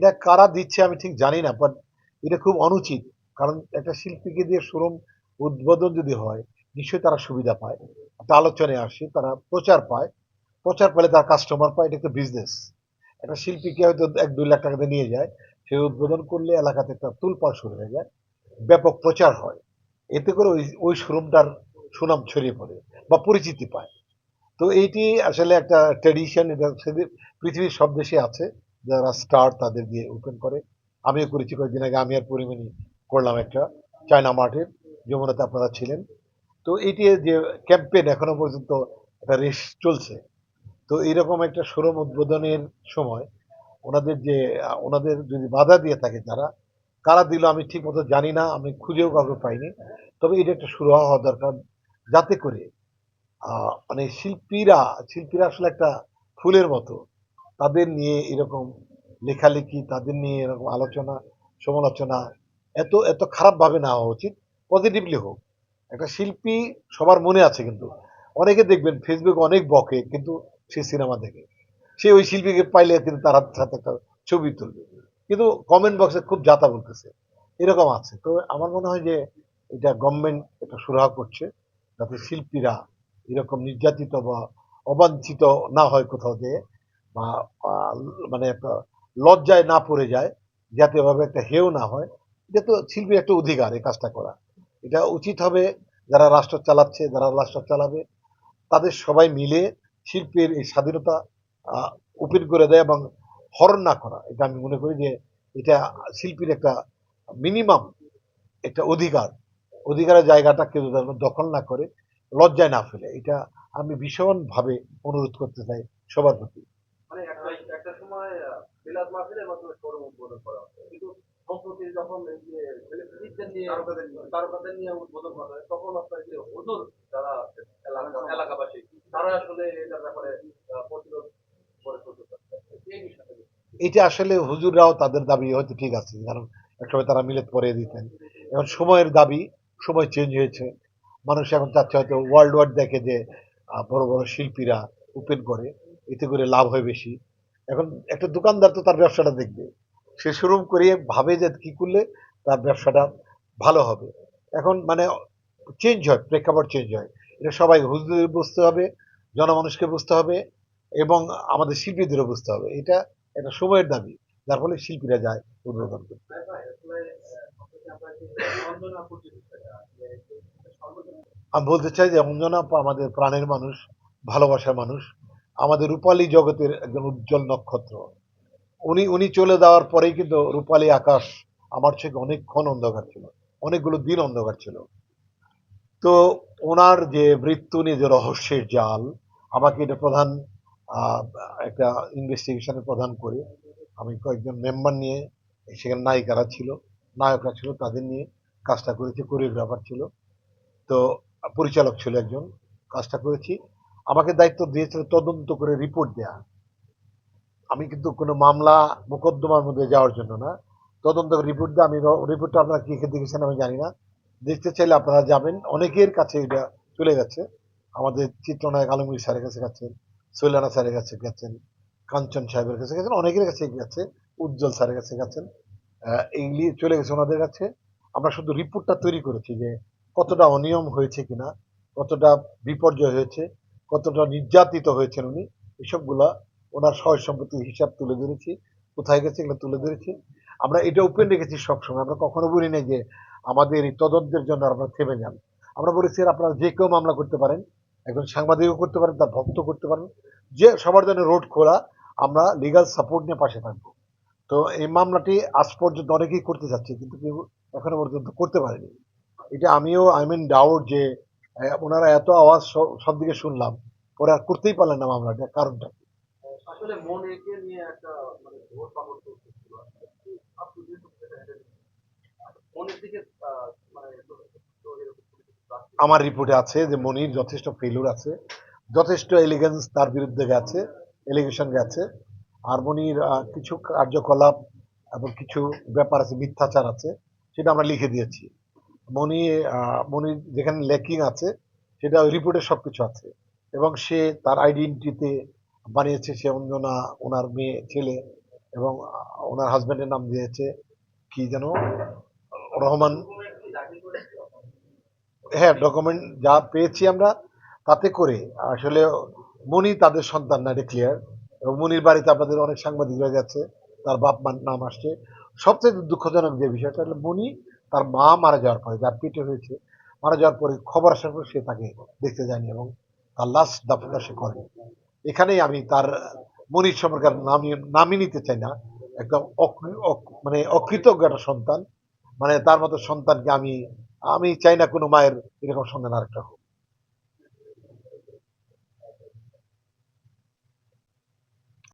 এটা কারা দিচ্ছে আমি ঠিক জানি না বাট এটা খুব অনুচিত। কারণ একটা শিল্পীকে দিয়ে শোরুম উদ্বোধন যদি হয়, নিশ্চয়ই তারা সুবিধা পায়। একটা আলোচনায় আসে, তারা প্রচার পায়। প্রচার পেলে তার কাস্টমার পায়, এটা একটা বিজনেস একটা শিল্পীকে হয়তো এক দুই লাখ টাকাতে নিয়ে যায়, সে উদ্বোধন করলে এলাকাতে একটা তুলপাল শুরু হয়ে যায়, ব্যাপক প্রচার হয়। এতে করে ওই ওই শোরুমটার সুনাম ছড়িয়ে পড়ে বা পরিচিতি পায়। তো এইটি আসলে একটা ট্র্যাডিশন এটা পৃথিবীর সব দেশে আছে। যারা স্টার তাদের দিয়ে ওপেন করে। আমিও করেছি কয়েকদিন আগে, আমি আর পরিমাণই করলাম একটা চায়না মার্টের, যমুনাতে আপনারা ছিলেন। তো এটি যে ক্যাম্পেন এখনও পর্যন্ত একটা রেস চলছে। তো এইরকম একটা শোরুম উদ্বোধনের সময় ওনাদের যে, ওনাদের যদি বাধা দিয়ে থাকে তারা, কারা দিল আমি ঠিক মতো জানি না, আমি খুঁজেও কাউকে পাইনি। তবে এটা একটা শুরু হওয়া দরকার যাতে করে মানে শিল্পীরা শিল্পীরা আসলে একটা ফুলের মতো তাদের নিয়ে এরকম লেখালেখি, তাদের নিয়ে এরকম আলোচনা, সমালোচনা এত এত খারাপভাবে না হওয়া উচিত পজিটিভলি হোক। একটা শিল্পী সবার মনে আছে কিন্তু। অনেকে দেখবেন ফেসবুক অনেক বকে কিন্তু সে সিনেমা দেখে। সে ওই শিল্পীকে পাইলে তিনি তার সাথে একটা ছবি তুলবে। কিন্তু কমেন্ট বক্সে খুব যাতা বলতেছে। এরকম আছে। তো আমার মনে হয় যে এটা গভর্নমেন্ট এটা সুরাহা করছে যাতে শিল্পীরা এরকম নির্যাতিত বা অবাঞ্ছিত না হয় কোথাও দিয়ে বা মানে একটা লজ্জায় না পড়ে যায় যাতে এভাবে একটা হেও না হয়, এটা তো শিল্পীর একটা অধিকার এই কাজটা করা। এটা উচিত হবে যারা রাষ্ট্র চালাচ্ছে, যারা রাষ্ট্র চালাবে, তাদের সবাই মিলে শিল্পের এই স্বাধীনতা ওপেন করে দেয় এবং হরণ না করা। এটা আমি মনে করি যে এটা শিল্পীর একটা মিনিমাম একটা অধিকার। অধিকারের জায়গাটা কেউ দখল না করে, লজ্জায় না ফেলে। এটা আমি ভীষণভাবে অনুরোধ করতে চাই সবার প্রতি। একটা সময় আহ, বিলাত মাধ্যমে শোরুম উদ্বোধন করা হতো। কিন্তু সম্প্রতি যখন নিয়ে তারকাদের নিয়ে। উদ্বোধন করা হয় তখন আপনার যে হুজুর যারা এলাকাবাসী তারা আসলে এটার ব্যাপারে প্রতিরোধ করে চলতে চাচ্ছে। এই বিষয়টা এটা আসলে হুজুররাও তাদের দাবি হয়তো ঠিক আছে কারণ একসময় তারা মিলেত পরে দিতেন। এখন সময়ের দাবি সময় চেঞ্জ হয়েছে। মানুষ এখন চাচ্ছে হয়তো ওয়ার্ল্ড ওয়াইড দেখে যে আহ, বড় বড় শিল্পীরা ওপেন করে এতে করে লাভ হয় বেশি। এখন একটা দোকানদার তো তার ব্যবসাটা দেখবে। সে শুরু করে ভাবে যে কি করলে তার ব্যবসাটা ভালো হবে। এখন মানে চেঞ্জ হয়, প্রেক্ষাপট চেঞ্জ হয়। এটা সবাই হুজুরদের বুঝতে হবে, জনমানুষকে বুঝতে হবে এবং আমাদের শিল্পীদেরও বুঝতে হবে। এটা একটা সময়ের দাবি। যার ফলে শিল্পীরা যায় উদ্বোধন করতে। আমি বলতে চাই যে অঞ্জনা আমাদের প্রাণের মানুষ, ভালোবাসার মানুষ। আমাদের রূপালী জগতের একজন উজ্জ্বল নক্ষত্র। উনি উনি চলে যাওয়ার পরেই কিন্তু রূপালী আকাশ আমার চোখে অনেকক্ষণ অন্ধকার ছিল, অনেকগুলো দিন অন্ধকার ছিল। তো ওনার যে মৃত্যু নিয়ে যে রহস্যের জাল, আমাকে এটা প্রধান একটা ইনভেস্টিগেশনের প্রধান করে। আমি কয়েকজন মেম্বার নিয়ে, সেখানে নায়িকারা ছিল, নায়করা ছিল, তাদের নিয়ে কাজটা করেছি কোরিওগ্রাফার ছিল। তো পরিচালক ছিল একজন, কাজটা করেছি। আমাকে দায়িত্ব দিয়েছিল তদন্ত করে রিপোর্ট দেয়া। আমি কিন্তু কোনো মামলা মোকদ্দমার মধ্যে যাওয়ার জন্য না। তদন্ত করে রিপোর্ট দিয়ে, আমি রিপোর্টটা আপনারা কি দেখেছেন আমি জানি না। দেখতে চাইলে আপনারা যাবেন। অনেকের কাছে এটা চলে গেছে। আমাদের চিত্রনায়ক আলমগীর স্যারের কাছে গেছেন, সৈলানা স্যারের কাছে গেছেন, কাঞ্চন সাহেবের কাছে গেছেন, অনেকের কাছে গেছে, উজ্জ্বল স্যারের কাছে গেছেন। এইগুলি চলে গেছে ওনাদের কাছে। আমরা শুধু রিপোর্টটা তৈরি করেছি যে কতটা অনিয়ম হয়েছে কিনা, কতটা বিপর্যয় হয়েছে। কতটা নির্যাতিত হয়েছেন উনি, এসবগুলা ওনার সয় সম্পত্তির হিসাব তুলে ধরেছি, কোথায় গেছে এগুলো তুলে ধরেছি। আমরা এটা ওপেন রেখেছি সবসময়, আমরা কখনো বলি নাই যে আমাদের এই তদন্তের জন্য আপনারা থেমে যান। আমরা বলেছি আপনারা যে কেউ মামলা করতে পারেন, একজন সাংবাদিকও করতে পারেন, তার ভক্ত করতে পারেন, যে সবার জন্য রোড খোলা, আমরা লিগাল সাপোর্ট নিয়ে পাশে থাকব। তো এই মামলাটি আজ পর্যন্ত অনেকেই করতে যাচ্ছে, কিন্তু কেউ এখনও পর্যন্ত করতে পারেনি। এটা আমিও আই মিন ডাউট যে ওনারা এত আওয়াজ সব- দিকে শুনলাম। ওরা আর করতেই পারলেন না মামলাটা কারণটা নিয়ে একটা মানে পাগল মনের দিকে মানে। আমার রিপোর্টে আছে যে মনির যথেষ্ট ফেলুর আছে যথেষ্ট এলিগেন্স তার বিরুদ্ধে গেছে এলিগেশন গেছে আর মনির কিছু কার্যকলাপ এবং কিছু ব্যাপার আছে মিথ্যাচার আছে সেটা আমরা লিখে দিয়েছি। মনি মনির যেখানে লেকিং আছে, সেটা রিপোর্টে সব কিছু আছে। এবং সে তার আইডেন্টিটিতে বানিয়েছে, সে অঞ্জনা ওনার মেয়ে, ছেলে, এবং ওনার হাজবেন্ডের নাম দিয়েছে, কি যেন, রহমান। হ্যাঁ ডকুমেন্ট যা পেয়েছি আমরা তাতে করে। আসলে মনি তাদের সন্তান না ক্লিয়ার এবং মনির বাড়িতে আপনাদের অনেক সাংবাদিকরা গেছে, তার বাপ মার নাম আসছে। সবচেয়ে দুঃখজনক যে বিষয়টা মনি তার মা মারা যাওয়ার পরে, যার পিঠে হয়েছে, মারা যাওয়ার পরে খবর আসার পর সে তাকে দেখতে যায়নি এবং তার লাশ দাফনটা সে করে এখানেই আমি তার মনির সম্পর্কে নামি নামই নিতে চাই না। একদম মানে অকৃতজ্ঞ একটা সন্তান। মানে তার মতো সন্তানকে আমি আমি চাই না কোনো মায়ের এরকম সন্তান আরেকটা হোক।